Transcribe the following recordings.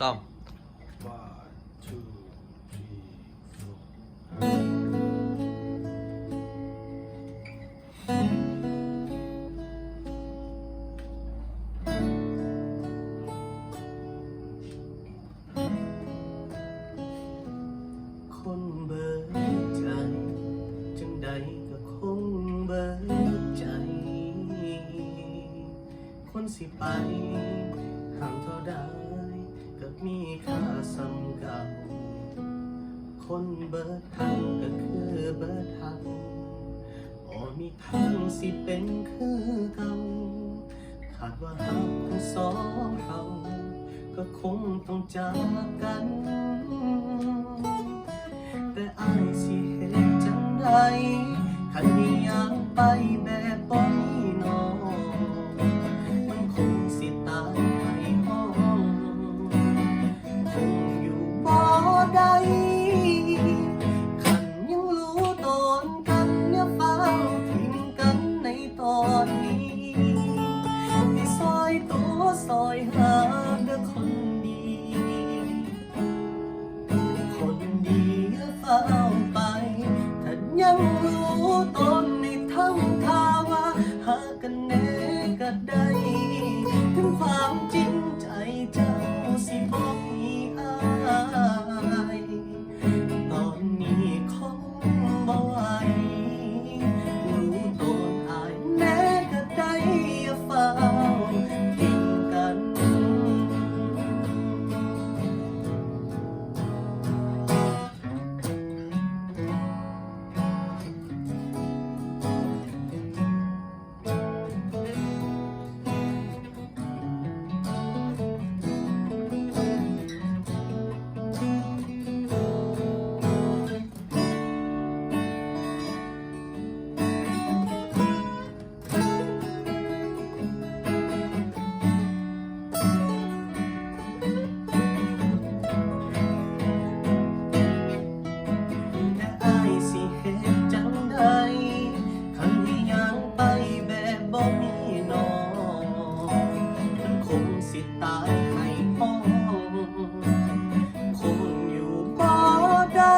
ซ่อม One, two, three, four. คนเบิดใจ จังใดก็คงเบิดใจ คนสิไปห่างเท่าใด มีค่าสำเก่าคนเบิดทางก็คือเบิดทางบ่มีทางสิเป็นคือเก่าขาดว่าหักทั้งสองเขาก็คงต้องจากกัน แต่อายสิเฮ็ดจังไดคันมียังไปแบบ ตนในทั้งทาว่าหากันแน่ก็ได้ สิตายให้พ้องคงอยู่บ่ได้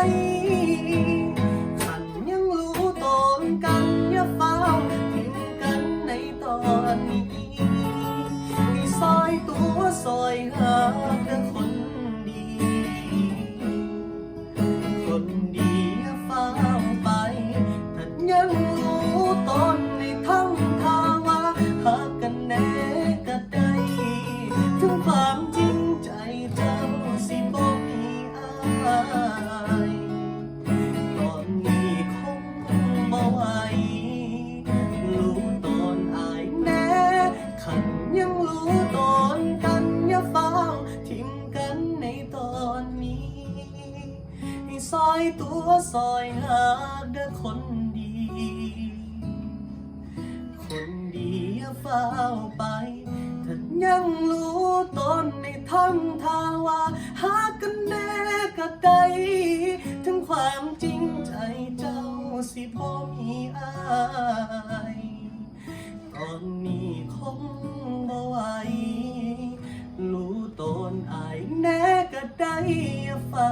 ขันยังรู้ตนกันอย่าเฝ้าทิ้งกันในตอนนี้มีซอยตัวซอยหาแต่ค ถึงความจริงใจเจ้าสิบอกมีอายตอนนี้คงบ่ไหวรู้ตอนอายแน่ขันยังรู้ตอนกันอย่าฟังทิ้งกันในตอนนี้ให้ซอยตัวซอยหาเด้อคนดี คนดีอย่าเฝ้าไปถ้ายังรู้ ตนในทั้งทางว่าหากันแน่ก็ไดถึงความจริงใจเจ้าสิบ่มีอายตอนนี้คงบ่ไหวรู้ตนอายแน่ก็ได้อย่าเฝ้า